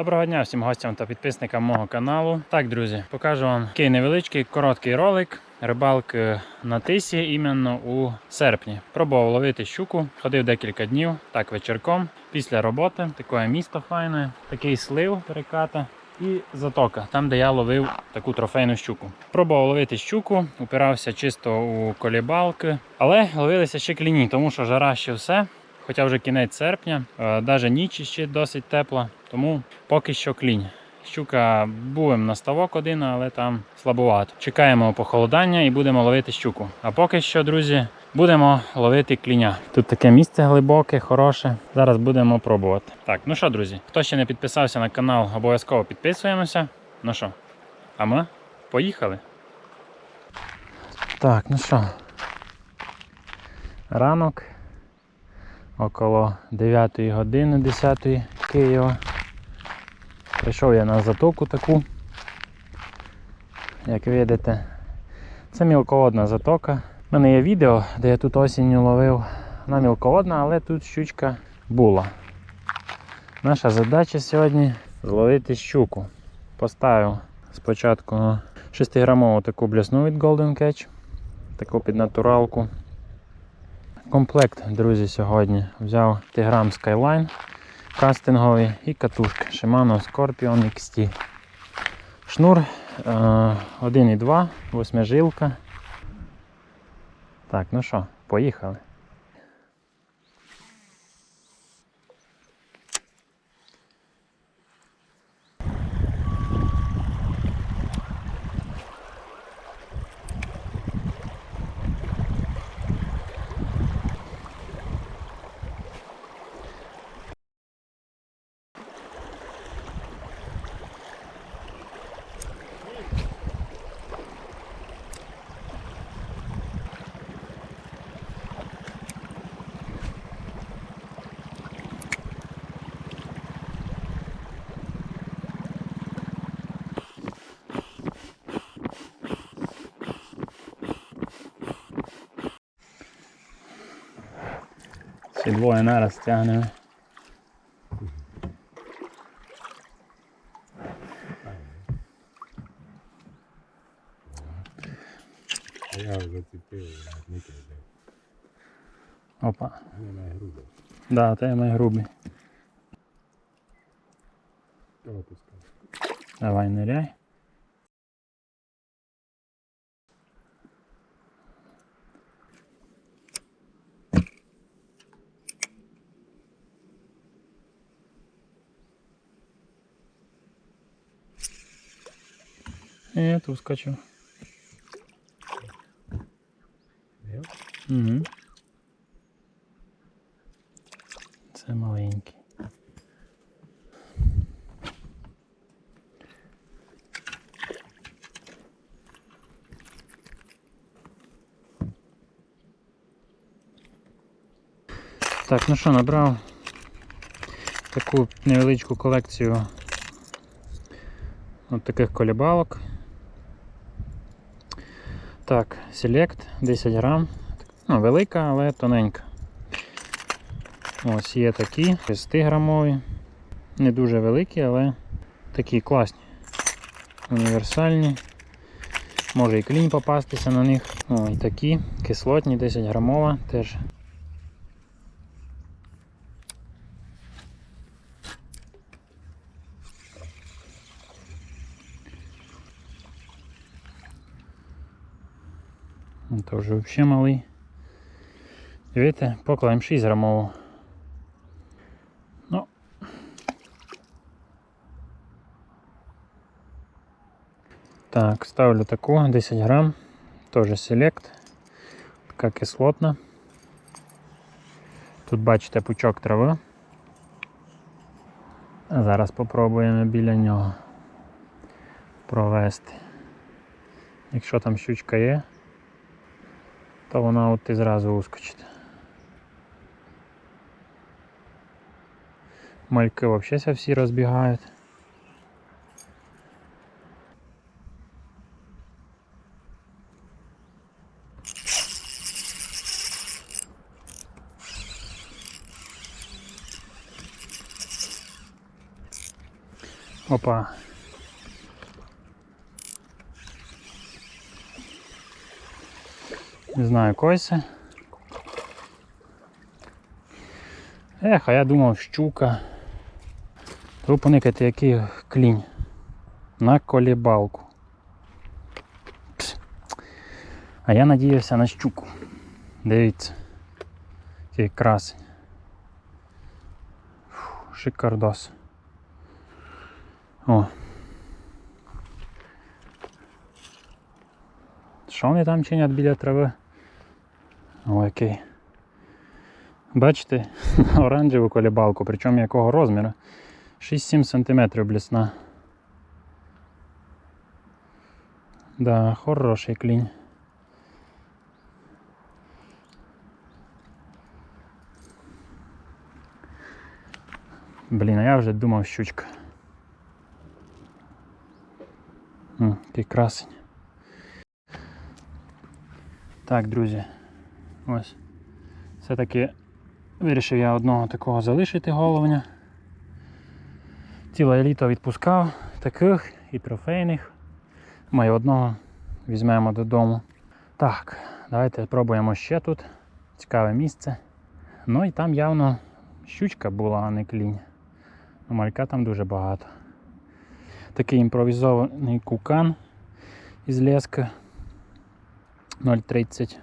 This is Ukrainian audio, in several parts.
Доброго дня всім гостям та підписникам мого каналу. Так, друзі, покажу вам такий невеличкий короткий ролик рибалки на тисі іменно у серпні. Пробував ловити щуку, ходив декілька днів, так вечірком. Після роботи таке місто файне, такий слив переката. І затока, там, де я ловив таку трофейну щуку. Пробував ловити щуку, упирався чисто у колібалки, але ловилися ще кліні, тому що жара ще все. Хоча вже кінець серпня, навіть ніч ще досить тепла, тому поки що клінь. Щука був на ставок один, але там слабовато. Чекаємо похолодання і будемо ловити щуку. А поки що, друзі, будемо ловити кліня. Тут таке місце глибоке, хороше. Зараз будемо пробувати. Так, ну що, друзі, хто ще не підписався на канал, обов'язково підписуємося. Ну що, а ми поїхали. Так, ну що, ранок около 9 години 10 Києва. Прийшов я на затоку таку. Як видите, це мілководна затока. У мене є відео, де я тут осінню ловив. Вона мілководна, але тут щучка була. Наша задача сьогодні зловити щуку. Поставив спочатку 6-грамову таку блясну від Golden Catch, таку під натуралку. Комплект, друзі, сьогодні взяв Тиграм Skyline кастинговий і катушки Shimano Scorpion XT. Шнур е, 1,2, восьмижилка. Так, ну що, поїхали. Всі двоє нараз тягнемо. А я зацепив не кидав. Опа. Вони найгрубе. Да, те найгрубий. Опускай. Давай ныряй. Я тут скачу. Угу. Це маленький. Так, ну що, набрав таку невеличку колекцію от таких колібалок. Так, Select 10 грам. Ну, велика, але тоненька. Ось є такі 6 грамові. Не дуже великі, але такі класні. Універсальні. Може і клінь попастися на них. О, і такі, кислотні, 10 грамова теж. Це вже взагалі малий. Дивіться, покладемо 6 грамову. Ну. Так, ставлю таку 10 грам. Теж селект. Така кислотна. Тут бачите пучок трави. Зараз попробуємо біля нього провести. Якщо там щучка є, то вона от і зразу ускочить. Мальки взагалі всі розбігають. Опа. Не знаю, койся. Ех, а я думав щука. То поникати який клінь. На колібалку. А я надіявся на щуку. Дивіться. Який красень. Фу, шикардос. О. Що вони там чинять біля трави? О, який. Бачите, оранжеву колібалку, причому якого розміру? 6-7 см блісна. Да, хороший клінь. Блін, а я вже думав щучка. Який красень. Так, друзі. Ось. Все-таки вирішив я одного такого залишити головня. Ціле літо відпускав таких і трофейних. Ми одного візьмемо додому. Так, давайте спробуємо ще тут. Цікаве місце. Ну і там явно щучка була, а не клінь. Ну, Малька там дуже багато. Такий імпровізований кукан із леска 0,30.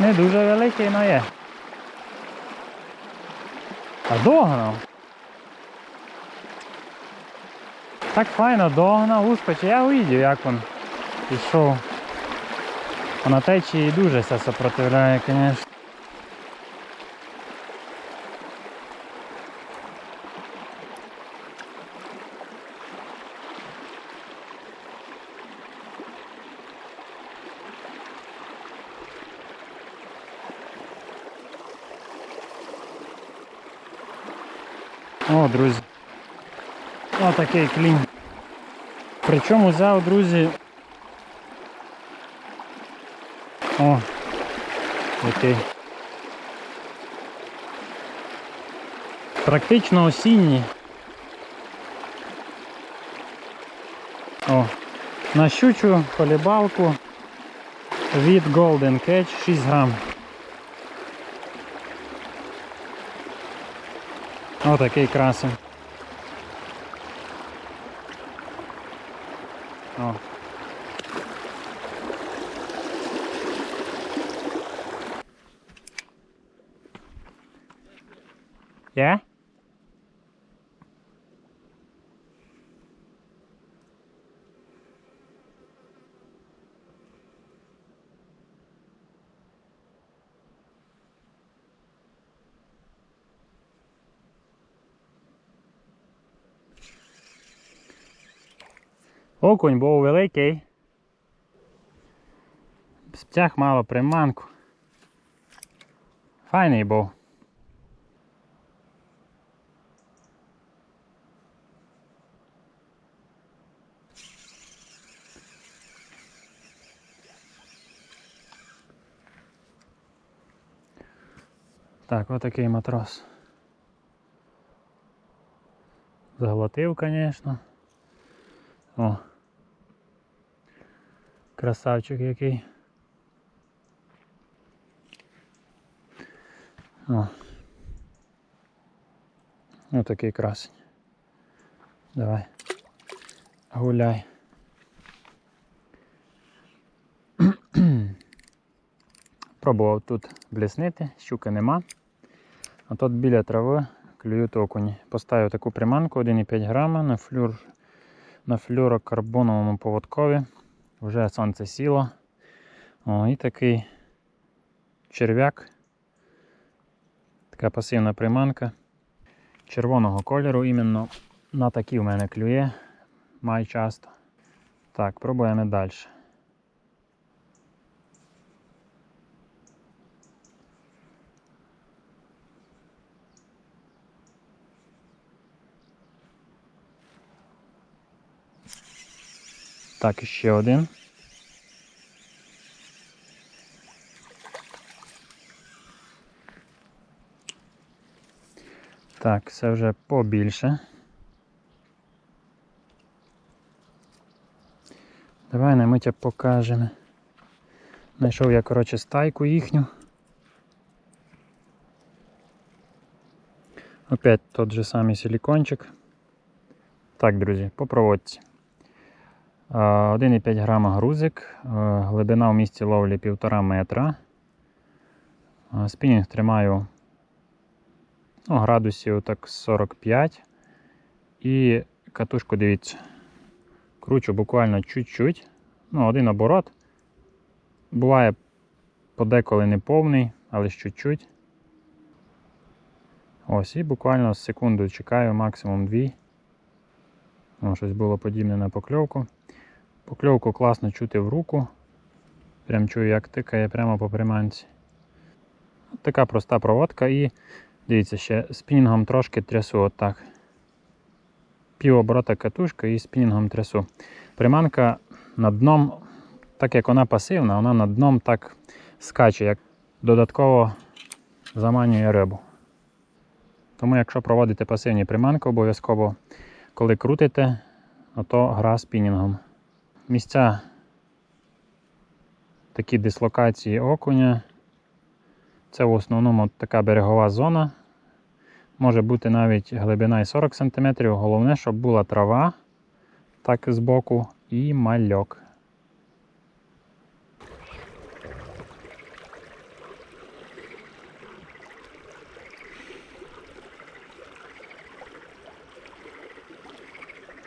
Не дуже великий, але є. А догнав. Так файно догнав, ускочив. Я увидів, як він пішов. На течії дуже все сопротивляє, звісно. О, друзі. О, такий клін. Причому взяв, друзі. О, який. Практично осінній. О, на щучу колібалку від Golden Catch 6 грам. Отакий красень. О. Yeah? Окунь був великий. Стяг мало приманку. Файний був. Так, отакий матрос. Заглотив, звісно. О. Красавчик який. О. Ось такий красень. Давай. Гуляй. Пробував тут бліснити, щуки нема. А тут біля трави клюють окуні. Поставив таку приманку 1,5 грама на флюр на флюрокарбоновому поводкові. Вже сонце сіло. О, і такий черв'як. Така пасивна приманка. Червоного кольору іменно на такі в мене клює. Май часто. Так, пробуємо далі. Так, ще один. Так, це вже побільше. Давай на миття покажемо. Знайшов я, коротше, стайку їхню. Опять тот же самий силікончик. Так, друзі, по проводці. Е, 1,5 грама грузик, е, глибина в місці ловлі 1,5 метра. Е, Спінінг тримаю ну, градусів так 45. І катушку, дивіться, кручу буквально чуть-чуть. Ну, один оборот. Буває подеколи не повний, але чуть-чуть. Ось, і буквально секунду чекаю, максимум дві. О, щось було подібне на покльовку. Покльовку класно чути в руку. Прям чую, як тикає прямо по приманці. От така проста проводка і дивіться, ще спінінгом трошки трясу отак. Пів оборота катушка і спінінгом трясу. Приманка над дном, так як вона пасивна, вона над дном так скаче, як додатково заманює рибу. Тому, якщо проводите пасивні приманки, обов'язково, коли крутите, ото гра спінінгом. Місця такі дислокації окуня. Це в основному така берегова зона. Може бути навіть глибина і 40 см. Головне, щоб була трава так збоку і мальок.